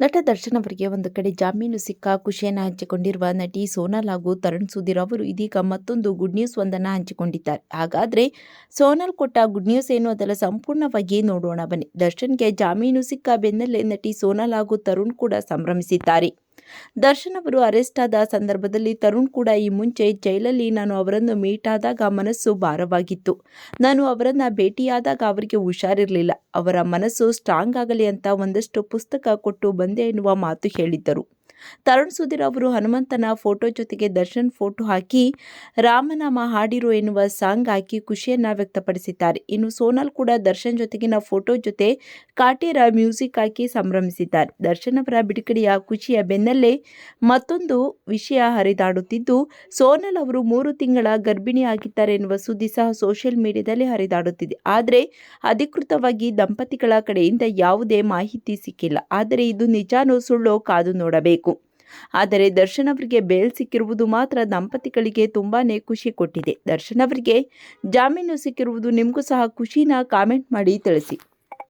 ನಟ ದರ್ಶನ್ ಅವರಿಗೆ ಒಂದು ಕಡೆ ಜಾಮೀನು ಸಿಕ್ಕ ಖುಷಿಯನ್ನು ಹಂಚಿಕೊಂಡಿರುವ ನಟಿ ಸೋನಾಲ್ ಹಾಗೂ ತರುಣ್ ಸುಧೀರ್ ಅವರು ಇದೀಗ ಮತ್ತೊಂದು ಗುಡ್ ನ್ಯೂಸ್ ಒಂದನ್ನು ಹಂಚಿಕೊಂಡಿದ್ದಾರೆ. ಹಾಗಾದರೆ ಸೋನಾಲ್ ಕೊಟ್ಟ ಗುಡ್ ನ್ಯೂಸ್ ಏನು? ಅದರ ಸಂಪೂರ್ಣವಾಗಿ ನೋಡೋಣ ಬನ್ನಿ. ದರ್ಶನ್ಗೆ ಜಾಮೀನು ಸಿಕ್ಕ ಬೆನ್ನಲ್ಲೇ ನಟಿ ಸೋನಾಲ್ ಹಾಗೂ ತರುಣ್ ಕೂಡ ಸಂಭ್ರಮಿಸಿದ್ದಾರೆ. ದರ್ಶನ್ ಅವರು ಅರೆಸ್ಟ್ ಆದ ಸಂದರ್ಭದಲ್ಲಿ ತರುಣ್ ಕೂಡ ಈ ಮುಂಚೆ ಜೈಲಲ್ಲಿ ನಾನು ಅವರನ್ನು ಮೀಟ್ ಆದಾಗ ಮನಸ್ಸು ಭಾರವಾಗಿತ್ತು. ನಾನು ಅವರನ್ನು ಭೇಟಿಯಾದಾಗ ಅವರಿಗೆ ಹುಷಾರಿರಲಿಲ್ಲ. ಅವರ ಮನಸ್ಸು ಸ್ಟ್ರಾಂಗ್ ಆಗಲಿ ಅಂತ ಒಂದಷ್ಟು ಪುಸ್ತಕ ಕೊಟ್ಟು ಬಂದೆ ಎನ್ನುವ ಮಾತು ಹೇಳಿದ್ದರು. ತರುಣ್ ಸುಧೀರ್ ಅವರು ಹನುಮಂತನ ಫೋಟೋ ಜೊತೆಗೆ ದರ್ಶನ್ ಫೋಟೋ ಹಾಕಿ, ರಾಮನಾಮ ಹಾಡಿರು ಎನ್ನುವ ಸಾಂಗ್ ಹಾಕಿ ಖುಷಿಯನ್ನ ವ್ಯಕ್ತಪಡಿಸಿದ್ದಾರೆ. ಇನ್ನು ಸೋನಾಲ್ ಕೂಡ ದರ್ಶನ್ ಜೊತೆಗಿನ ಫೋಟೋ ಜೊತೆ ಕಾಟೇರ ಮ್ಯೂಸಿಕ್ ಹಾಕಿ ಸಂಭ್ರಮಿಸಿದ್ದಾರೆ. ದರ್ಶನ್ ಅವರ ಬಿಡುಗಡೆಯ ಖುಷಿಯ ಬೆನ್ನಲ್ಲೇ ಮತ್ತೊಂದು ವಿಷಯ ಹರಿದಾಡುತ್ತಿದ್ದು, ಸೋನಲ್ ಅವರು ಮೂರು ತಿಂಗಳ ಗರ್ಭಿಣಿ ಆಗಿದ್ದಾರೆ ಎನ್ನುವ ಸುದ್ದಿ ಸಹ ಸೋಷಿಯಲ್ ಮೀಡಿಯಾದಲ್ಲಿ ಹರಿದಾಡುತ್ತಿದೆ. ಆದರೆ ಅಧಿಕೃತವಾಗಿ ದಂಪತಿಗಳ ಕಡೆಯಿಂದ ಯಾವುದೇ ಮಾಹಿತಿ ಸಿಕ್ಕಿಲ್ಲ. ಆದರೆ ಇದು ನಿಜಾನೋ ಸುಳ್ಳೋ ಕಾದು ನೋಡಬೇಕು. ಆದರೆ ದರ್ಶನ್ ಅವರಿಗೆ ಬೇಲ್ ಸಿಕ್ಕಿರುವುದು ಮಾತ್ರ ದಂಪತಿಗಳಿಗೆ ತುಂಬಾನೇ ಖುಷಿ ಕೊಟ್ಟಿದೆ. ದರ್ಶನ್ ಅವರಿಗೆ ಜಾಮೀನು ಸಿಕ್ಕಿರುವುದು ನಿಮಗೂ ಸಹ ಖುಷಿನ ಕಾಮೆಂಟ್ ಮಾಡಿ ತಿಳಿಸಿ.